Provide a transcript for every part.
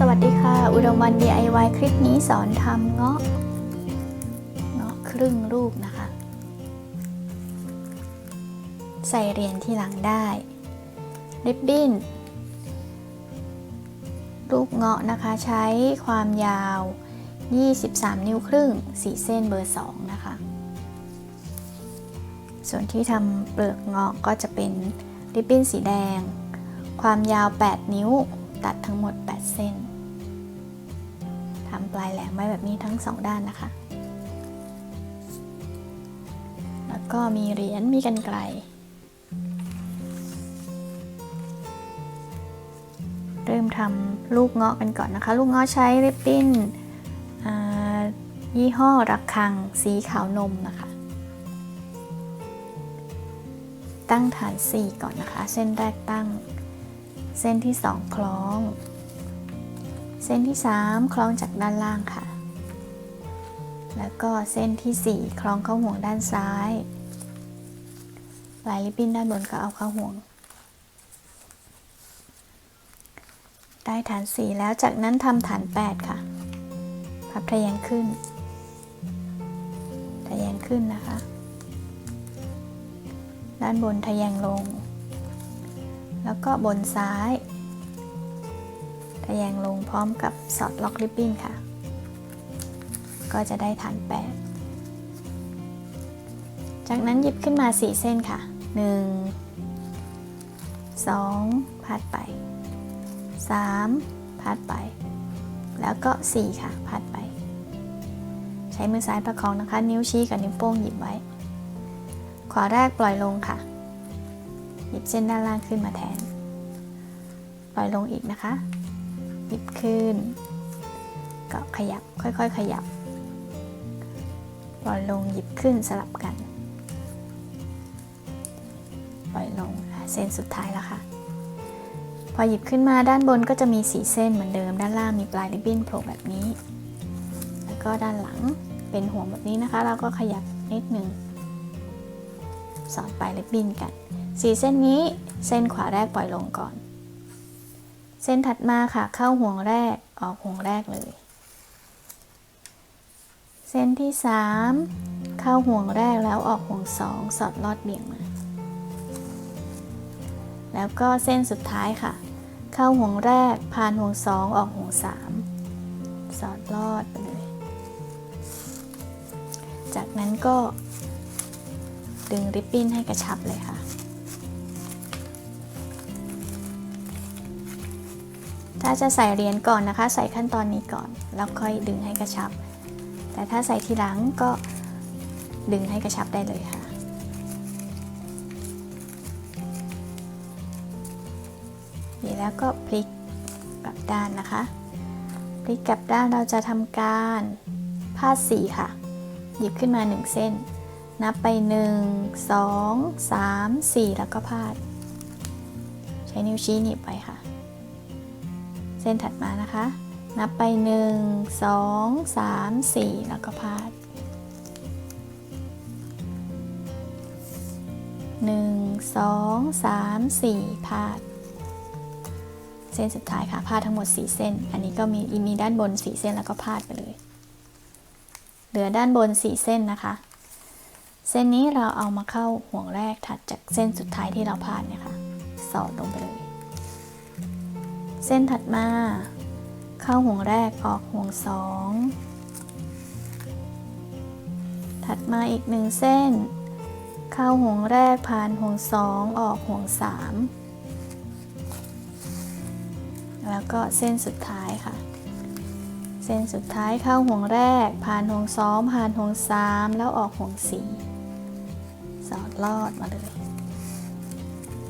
สวัสดีค่ะ อุดมวัน DIY คลิปนี้สอนทำเงาะ เงาะครึ่งลูกนะคะ ใส่เหรียญที่หลังได้ ริบบิ้น ลูกเงาะนะคะใช้ความยาว 23 นิ้วครึ่งสีเส้นเบอร์ 2 นะคะ ส่วนที่ทำเปลือกเงาะก็จะเป็นริบบิ้นสีแดง ความยาว 8 นิ้วตัดทั้งหมด 8 เส้น ลายแหลมไว้แบบนี้ทั้งสองด้านนะคะ แล้วก็มีเหรียญมีกันไกลเริ่มทำลูกเงาะกันก่อนนะคะ ลูกเงาะใช้ริบบิ้นยี่ห้อรักคังสีขาวนมนะคะ ตั้งฐาน 4 ก่อนนะคะ เส้นแรกตั้ง เส้นที่ 2 คล้อง เส้นที่ 3 คล้องจากด้านล่างค่ะ แล้วก็เส้นที่ 4 คล้องเข้าห่วงด้านซ้ายปลายริบบิ้นด้านบนก็เอาเข้าห่วง ได้ฐาน 4 แล้วจากนั้นทำฐาน 8 ค่ะ พับทะแยงขึ้น ทะแยงขึ้นนะคะ ด้านบนทะแยงลง แล้วก็บนซ้าย ทะแยงลงพร้อมกับสอดล็อกริบบิ้นค่ะ ก็จะได้ฐาน8จากนั้นหยิบขึ้นมา 4 เส้นค่ะ 1 2 พาดไป 3 พาดไป แล้วก็ 4 ค่ะ พาดไป ใช้มือซ้ายประคองนะคะ นิ้วชี้กับนิ้วโป้งหยิบไว้ ขวาแรกปล่อยลงค่ะ หยิบเส้นด้านล่างขึ้นมาแทน ปล่อยลงอีกนะคะ ยิบขึ้น ก็ขยับค่อยๆ ขยับปล่อยลงหยิบขึ้นสลับกัน ปล่อยลงเส้นสุดท้ายแล้วค่ะพอหยิบขึ้นมาด้านบนก็จะมีสีเส้นเหมือนเดิม ด้านล่างมีปลายริบบิ้นโผล่แบบนี้ แล้วก็ด้านหลังเป็นห่วงแบบนี้นะคะ เราก็ขยับนิดหนึ่งสอดปลายริบบิ้นกันสีเส้นนี้เส้นขวาแรกปล่อยลงก่อน เส้นถัดมาค่ะเข้าห่วงแรกออกห่วงแรกเลย เส้นที่ 3 เข้าห่วงแรกแล้วออกห่วง 2 สอดลอดเบี่ยงมา แล้วก็เส้นสุดท้ายค่ะ เข้าห่วงแรกผ่านห่วง 2 ออกห่วง 3 สอดลอดไปเลย จากนั้นก็ดึงริบบิ้นให้กระชับเลยค่ะ ถ้าจะใส่เหรียญก่อนนะคะ ใส่ขั้นตอนนี้ก่อน แล้วค่อยดึงให้กระชับ แต่ถ้าใส่ทีหลังก็ดึงให้กระชับได้เลยค่ะดีแล้วก็พลิกกลับด้านนะคะ พลิกกลับด้านเราจะทำการพาดสีค่ะ หยิบขึ้นมา 1 เส้น นับไป 1 2 3 4 แล้วก็พาด ใช้นิ้วชี้หนีบไปค่ะ ส้นถัดมานะคะ นับไป 1 2 3 4 แล้วก็พาด 1 2 3 4 พาด เส้นสุดท้ายค่ะพาดทั้งหมด 4 เส้น อันนี้ก็มีมีด้านบน 4 เส้นแล้วก็พาดไปเลย เหลือด้านบน 4 เส้นนะคะ เส้นนี้เราเอามาเข้าห่วงแรกถัดจากเส้นสุดท้ายที่เราพาดเนี่ยค่ะ สอดลงไปเลย เส้นถัดมา เข้าห่วงแรกออกห่วงสองถัดมาอีกหนึ่งเส้น เข้าห่วงแรกผ่านห่วงสองออกห่วงสามแล้วก็เส้นสุดท้ายค่ะ เส้นสุดท้ายเข้าห่วงแรก ผ่านห่วงสองผ่านห่วงสามแล้วออกห่วงสี่สอดลอดมาเลย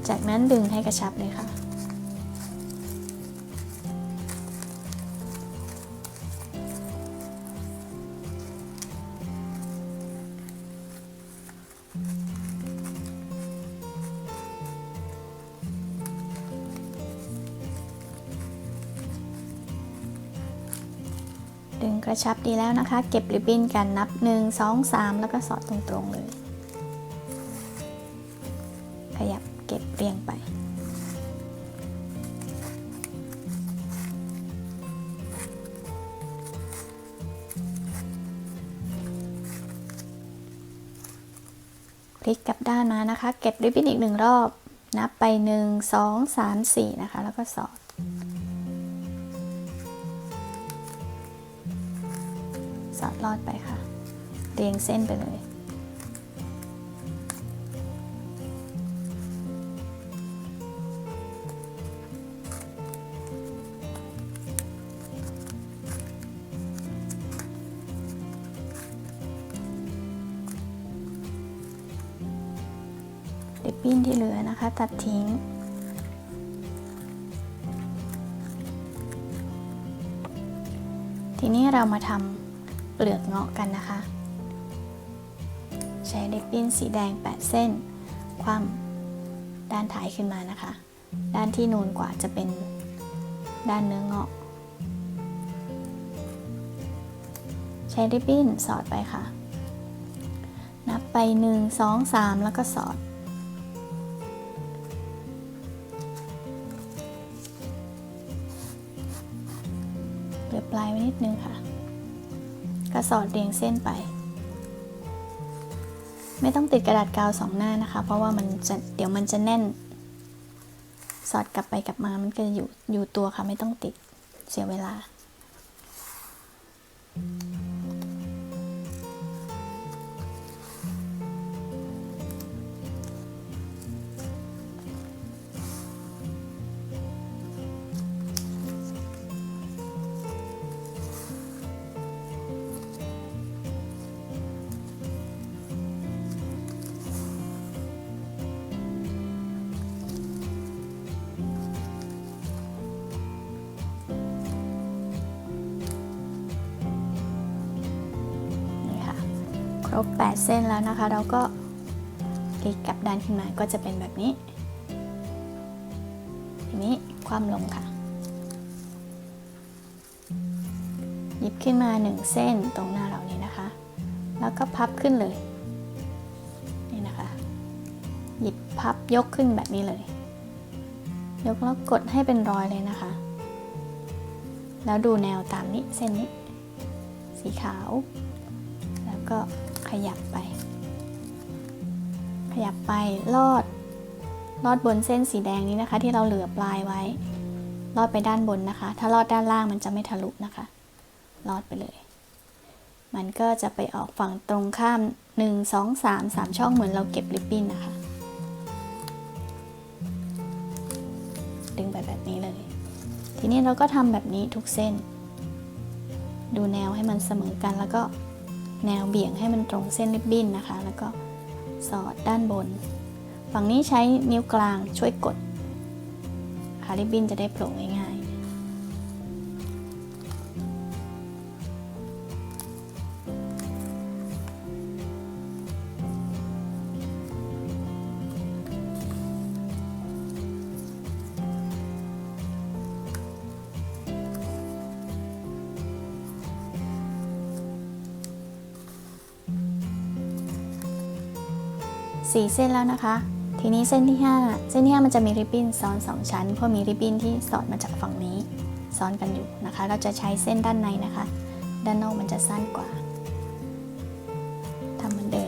จากนั้นดึงให้กระชับเลยค่ะ กระชับดีแล้วนะคะ เก็บริบบิ้นกันนับ 1 2 3 แล้วก็สอดตรงๆเลย ขยับเก็บเรียงไป พลิกกลับด้านมานะคะ เก็บริบบิ้นอีกหนึ่งรอบ นับไป 1 2 3 4 นะคะ แล้วก็สอด ลอดไปค่ะ เรียงเส้นไปเลยริบบิ้นที่เหลือนะคะ ตัดทิ้ง ทีนี้เรามาทำ เปลือกเงาะกันนะคะ ใช้ริบบิ้นสีแดง 8 เส้น คว่ำด้านท้ายขึ้นมานะคะ ด้านที่นูนกว่าจะเป็นด้านเนื้อเงาะ ใช้ริบบิ้นสอดไปค่ะ นับไป 1 2 3 แล้วก็สอดเหลือปลายไว้นิดนึงค่ะ ก็สอดเรียงเส้นไป ไม่ต้องติดกระดาษกาวสองหน้านะคะ เพราะว่ามันจะเดี๋ยวมันจะแน่น สอดกลับไปกลับมามันก็จะอยู่อยู่ตัวค่ะไม่ต้องติดเสียเวลา บ 8 เส้นแล้วนะคะ เราก็คลิกกลับด้านขึ้นมาก็จะเป็นแบบนี้ ทีนี้ความลงค่ะ หยิบขึ้นมา 1 เส้นตรงหน้าเรานี้นะคะ แล้วก็พับขึ้นเลย นี่นะคะ หยิบพับยกขึ้นแบบนี้เลย ยกแล้วกดให้เป็นรอยเลยนะคะ แล้วดูแนวตามนี้เส้นนี้ สีขาว แล้วก็ ขยับไป ขยับไปลอดลอดบนเส้นสีแดงนี้นะคะ ที่เราเหลือปลายไว้ ลอดไปด้านบนนะคะ ถ้าลอดด้านล่างมันจะไม่ทะลุนะคะ ลอดไปเลย มันก็จะไปออกฝั่งตรงข้าม 1 2 3 3 ช่องเหมือนเราเก็บริบบิ้นนะคะ ดึงไปแบบนี้เลย ทีนี้เราก็ทำแบบนี้ทุกเส้น ดูแนวให้มันเสมอกันแล้วก็ แนวเบี่ยงให้มันตรงเส้นริบบิ้นนะคะ แล้วก็สอดด้านบน ฝั่งนี้ใช้นิ้วกลางช่วยกดขาริบบิ้นจะได้โผล่ง่าย 4 เส้นแล้วนะคะ ทีนี้เส้นที่ 5 เส้นที่ 5 มันจะมีริบบิ้นซ้อน 2 ชั้น เพราะมีริบบิ้นที่สอดมาจากฝั่งนี้ซ้อนกันอยู่นะคะ เราจะใช้เส้นด้านในนะคะ ด้านนอกมันจะสั้นกว่าทำเหมือนเดิม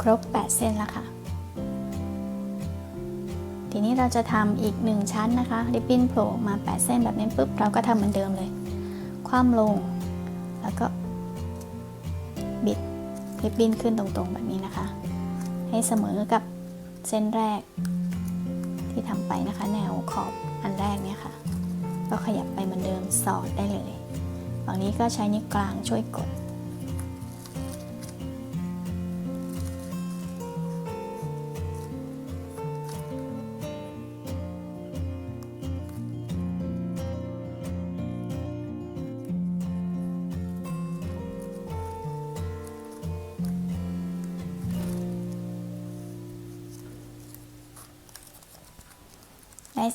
ครบ 8 เส้นแล้วค่ะ ทีนี้เราจะทำอีก 1 ชั้นนะคะ ริบบิ้นโผล่มา 8 เส้นแบบนี้ปุ๊บ เราก็ทำเหมือนเดิมเลย คว่ำลง แล้วก็ บิดริบบิ้นขึ้นตรงๆ แบบนี้นะคะ ให้เสมอกับเส้นแรก ที่ทำไปนะคะ แนวขอบอันแรกเนี่ยค่ะ ก็ขยับไปเหมือนเดิมสอดได้เลยฝั่งนี้ก็ใช้นิ้วกลางช่วยกด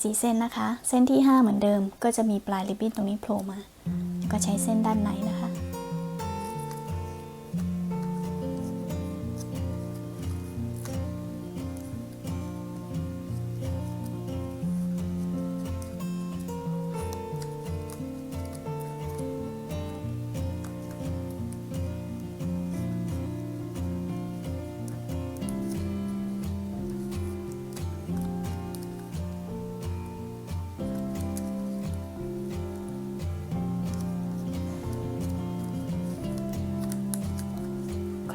4เส้นนะคะ เส้นที่ 5 เหมือนเดิม ก็จะมีปลายริบบิ้นตรงนี้โผล่มา ก็ใช้เส้นด้านในนะคะ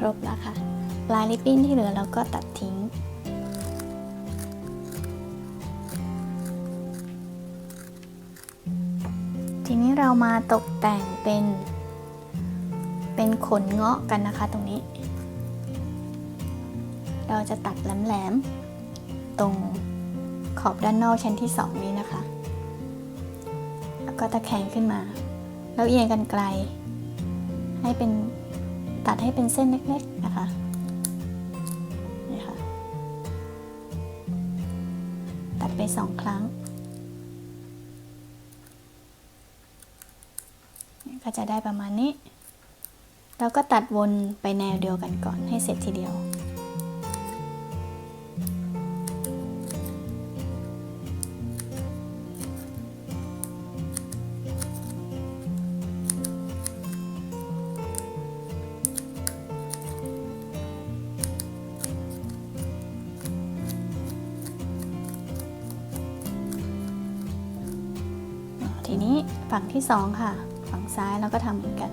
รบแล้วค่ะปลายริบบิ้นที่เหลือเราก็ตัดทิ้ง ทีนี้เรามาตกแต่งเป็น เป็นขนเงาะกันนะคะตรงนี้ เราจะตัดแหลมๆ ตรงขอบด้านนอกชั้นที่ 2 นี้นะคะ แล้วก็ตะแคงขึ้นมา แล้วเอียงกันไกล ให้เป็น ตัดให้เป็นเส้นเล็กๆนะคะนี่ค่ะ ตัดไปสองครั้งนี่ก็จะได้ประมาณนี้ แล้วก็ตัดวนไปแนวเดียวกันก่อนให้เสร็จทีเดียว ฝั่งที่สองค่ะ ฝั่งซ้ายเราก็ทำเหมือนกัน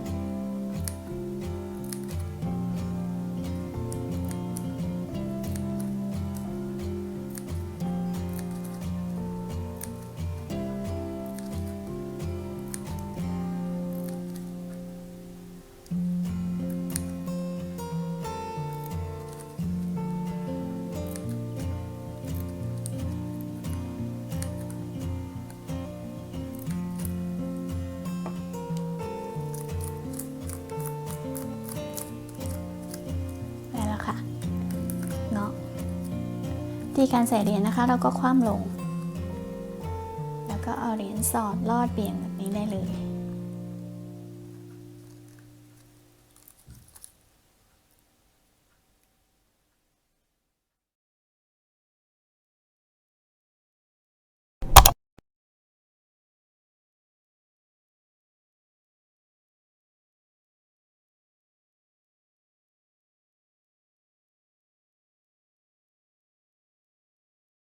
ที่การใส่เหรียญนะคะ เราก็คว่ำลง แล้วก็เอาเหรียญสอดลอดเบี่ยงแบบนี้ได้เลย